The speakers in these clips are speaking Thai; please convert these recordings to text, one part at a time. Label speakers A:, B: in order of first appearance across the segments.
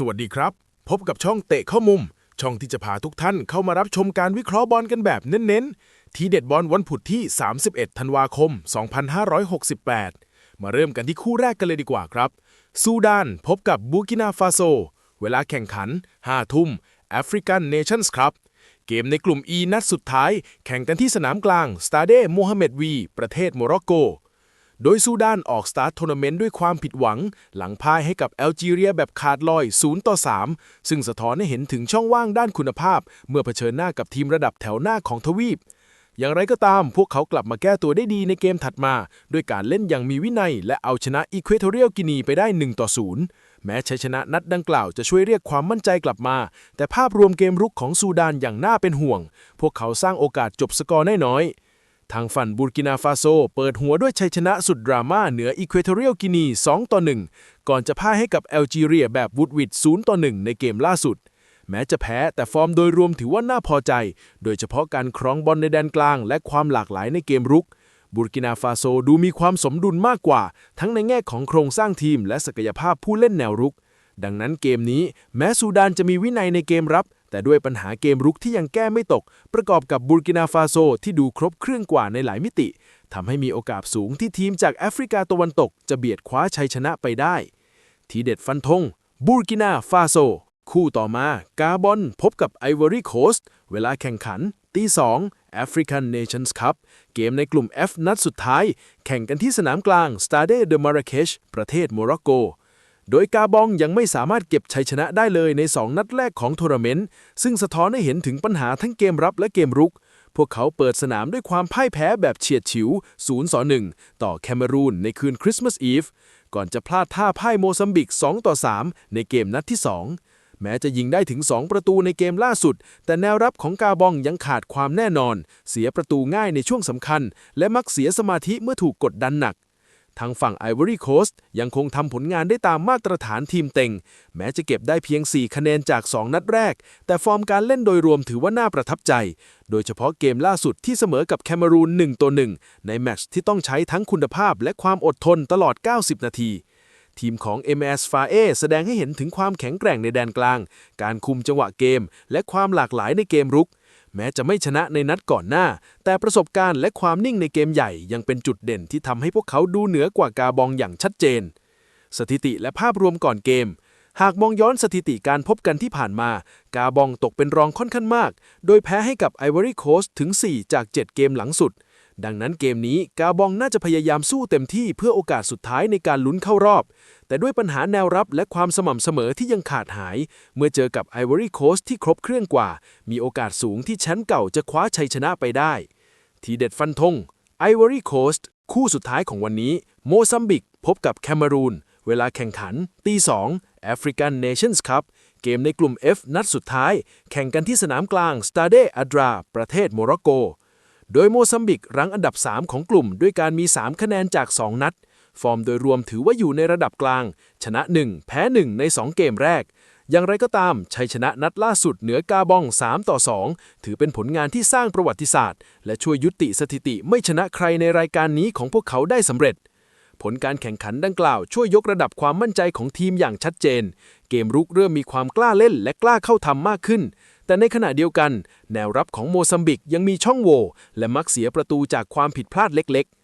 A: สวัสดีครับ พบกับช่องเตะเข้ามุม ช่องที่จะพาทุกท่านเข้ามารับชมการวิเคราะห์บอลกันแบบเน้นๆ ทีเด็ดบอลวันพุธที่ 31 ธันวาคม 2568 มาเริ่มกันที่คู่แรกกันเลยดีกว่าครับ ซูดานพบกับบูกินาฟาโซ เวลาแข่งขัน 5 ทุ่มแอฟริกันเนชั่นส์ครับ เกมในกลุ่ม E นัดสุดท้าย แข่งกันที่สนามกลางสตาเดโมฮัมเหม็ดวี ประเทศโมร็อกโก โดยซูดานออกสตาร์ททัวร์นาเมนต์ด้วยความผิดหวัง หลังพ่ายให้กับแอลจีเรียแบบขาดลอย 0 ต่อ 3 ซึ่งสะท้อนให้เห็นถึงช่องว่างด้านคุณภาพ เมื่อเผชิญหน้ากับทีมระดับแถวหน้าของทวีป อย่างไรก็ตามพวกเขากลับมาแก้ตัวได้ดีในเกมถัดมา ด้วยการเล่นอย่างมีวินัย และเอาชนะอีคว t อเรียลกินีไปได้ 1 ต่อ 0 แม้ชัยชนะนัดดังกล่าวจะช่วยเรียกความมั่นใจกลับมา แต่ภาพรวมเกมรุกของซูดานอย่างน่าเป็นห่วง พวกเขาสร้างโอกาสจบสกอร์น้อยๆ ทางฝั่งบูรกินาฟาโซ เปิดหัวด้วยชัยชนะสุดดราม่าเหนืออีคว t อเรียลกินี 2 ต่อ 1 ก่อนจะพ่ายให้กับแอลจีเรียแบบวูดวิด0ต่อ 1 ในเกมล่าสุด แม้จะแพ้แต่ฟอร์มโดยรวมถือว่าน่าพอใจ โดยเฉพาะการครองบอลในแดนกลาง และความหลากหลายในเกมรุกบูรกินาฟาโซดูมีความสมดุลมากกว่า ทั้งในแง่ของโครงสร้างทีม และศักยภาพผู้เล่นแนวรุก ดังนั้นเกมนี้แม้ซูดานจะมีวินัยในเกมรับ แต่ด้วยปัญหาเกมรุกที่ยังแก้ไม่ตก ประกอบกับบูรกินาฟาโซที่ดูครบเครื่องกว่าในหลายมิติทำให้มีโอกาสสูงที่ทีมจากแอฟริกาตะวันตก จะเบียดคว้าชัยชนะไปได้ ทีเด็ดฟันธงบูรกินาฟาโซ คู่ต่อมากาบอนพบกับไอวอรี่โคสต์เวลาแข่งขันตี2 African Nations Cup เกมในกลุ่ม F นัดสุดท้าย แข่งกันที่สนามกลาง Stade de Marrakech ประเทศโมร็อกโก โดยกาบองยังไม่สามารถเก็บชัยชนะได้เลยใน 2 นัดแรกของทัวร์นาเมนต์ ซึ่งสะท้อนให้เห็นถึงปัญหาทั้งเกมรับและเกมรุก พวกเขาเปิดสนามด้วยความพ่ายแพ้แบบเฉียดฉิว 0-1 ต่อแคเมรูนในคืนคริสต์มาสอีฟ ก่อนจะพลาดท่าพ่ายโมซัมบิก 2 ต่อ 3 ในเกมนัดที่ 2 แม้จะยิงได้ถึง 2 ประตูในเกมล่าสุด แต่แนวรับของกาบองยังขาดความแน่นอน เสียประตูง่ายในช่วงสำคัญ และมักเสียสมาธิเมื่อถูกกดดันหนัก ทางฝั่งไอวอรี่โคสต์ยังคงทำผลงานได้ตามมาตรฐานทีมเต็ง แม้จะเก็บได้เพียง 4 คะแนนจาก 2 นัดแรก แต่ฟอร์มการเล่นโดยรวมถือว่าน่าประทับใจ โดยเฉพาะเกมล่าสุดที่เสมอกับแคเมรูน1ต่อ1ในแมตช์ที่ต้องใช้ทั้งคุณภาพและความอดทนตลอด 90 นาทีทีมของ MS f a e แสดงให้เห็นถึงความแข็งแกร่งในแดนกลาง การคุมจังหวะเกม และความหลากหลายในเกมรุก แม้จะไม่ชนะในนัดก่อนหน้า แต่ประสบการณ์และความนิ่งในเกมใหญ่ยังเป็นจุดเด่นที่ทำให้พวกเขาดูเหนือกว่ากาบองอย่างชัดเจน สถิติและภาพรวมก่อนเกม หากมองย้อนสถิติการพบกันที่ผ่านมา กาบองตกเป็นรองค่อนข้างมาก โดยแพ้ให้กับไอวอรี่โคสถึง 4 จาก 7 เกมหลังสุด ดังนั้นเกมนี้กาบองน่าจะพยายามสู้เต็มที่เพื่อโอกาสสุดท้ายในการลุ้นเข้ารอบ แต่ด้วยปัญหาแนวรับและความสม่ำเสมอที่ยังขาดหาย เมื่อเจอกับไอวอรี่โคสที่ครบเครื่องกว่า มีโอกาสสูงที่แชมป์เก่าจะคว้าชัยชนะไปได้ ทีเด็ดฟันธงไอวอรี่โคสคู่สุดท้ายของวันนี้ โมซัมบิก พบกับแคเมรูน เวลาแข่งขัน ตี2 African Nations Cup เกมในกลุ่ม F นัดสุดท้าย แข่งกันที่สนามกลาง Stade Adra ประเทศโมร็อกโก โดยโมซัมบิกรั้งอันดับ 3 ของกลุ่มด้วยการมี 3 คะแนนจาก 2 นัด ฟอร์มโดยรวมถือว่าอยู่ในระดับกลาง ชนะ 1 แพ้ 1 ใน 2 เกมแรก อย่างไรก็ตาม ชัยชนะนัดล่าสุดเหนือกาบอง 3 ต่อ 2 ถือเป็นผลงานที่สร้างประวัติศาสตร์ และช่วยยุติสถิติไม่ชนะใครในรายการนี้ของพวกเขาได้สำเร็จผลการแข่งขันดังกล่าวช่วยยกระดับความมั่นใจของทีมอย่างชัดเจน เกมรุกเริ่มมีความกล้าเล่นและกล้าเข้าทำมากขึ้น แต่ในขณะเดียวกัน แนวรับของโมซัมบิกยังมีช่องโหว่และมักเสียประตูจากความผิดพลาดเล็กๆ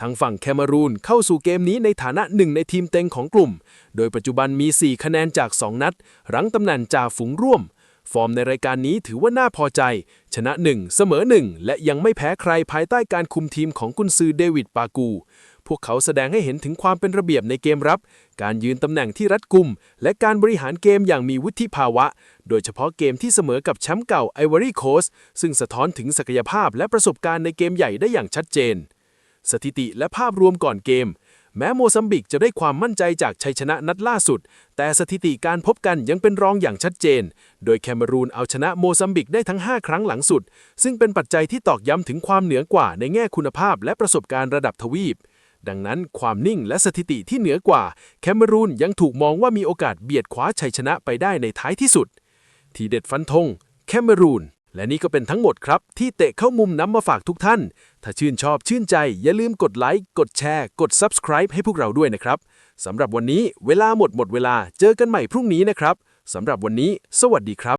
A: ทางฝั่งแคเมรูนเข้าสู่เกมนี้ในฐานะหนึ่งในทีมเต็งของกลุ่ม โดยปัจจุบันมี 4 คะแนนจาก 2 นัด รั้งตำแหน่งจ่าฝูงร่วม ฟอร์มในรายการนี้ถือว่าน่าพอใจ ชนะ 1 เสมอ 1 และยังไม่แพ้ใครภายใต้การคุมทีมของกุนซือเดวิดปากู พวกเขาแสดงให้เห็นถึงความเป็นระเบียบในเกมรับ การยืนตำแหน่งที่รัดกุม และการบริหารเกมอย่างมีวุฒิภาวะ โดยเฉพาะเกมที่เสมอกับแชมป์เก่าไอวอรี่โคสซึ่งสะท้อนถึงศักยภาพและประสบการณ์ในเกมใหญ่ได้อย่างชัดเจน สถิติและภาพรวมก่อนเกม แม้โมซัมบิกจะได้ความมั่นใจจากชัยชนะนัดล่าสุด แต่สถิติการพบกันยังเป็นรองอย่างชัดเจน โดยแคเมรูนเอาชนะโมซัมบิกได้ทั้ง 5 ครั้งหลังสุด ซึ่งเป็นปัจจัยที่ตอกย้ำถึงความเหนือกว่าในแง่คุณภาพและประสบการณ์ระดับทวีปดังนั้นความนิ่งและสถิติที่เหนือกว่า แคเมรูนยังถูกมองว่ามีโอกาสเบียดคว้าชัยชนะไปได้ในท้ายที่สุด ทีเด็ดฟันธงแคเมรูน และนี่ก็เป็นทั้งหมดครับ ที่เตะเข้ามุมนำมาฝากทุกท่าน ถ้าชื่นชอบชื่นใจ อย่าลืมกดไลค์ กดแชร์ กด Subscribe ให้พวกเราด้วยนะครับสำหรับวันนี้เวลาหมดหมดเวลาเจอกันใหม่พรุ่งนี้นะครับ
B: สำหรับวันนี้ สวัสดีครับ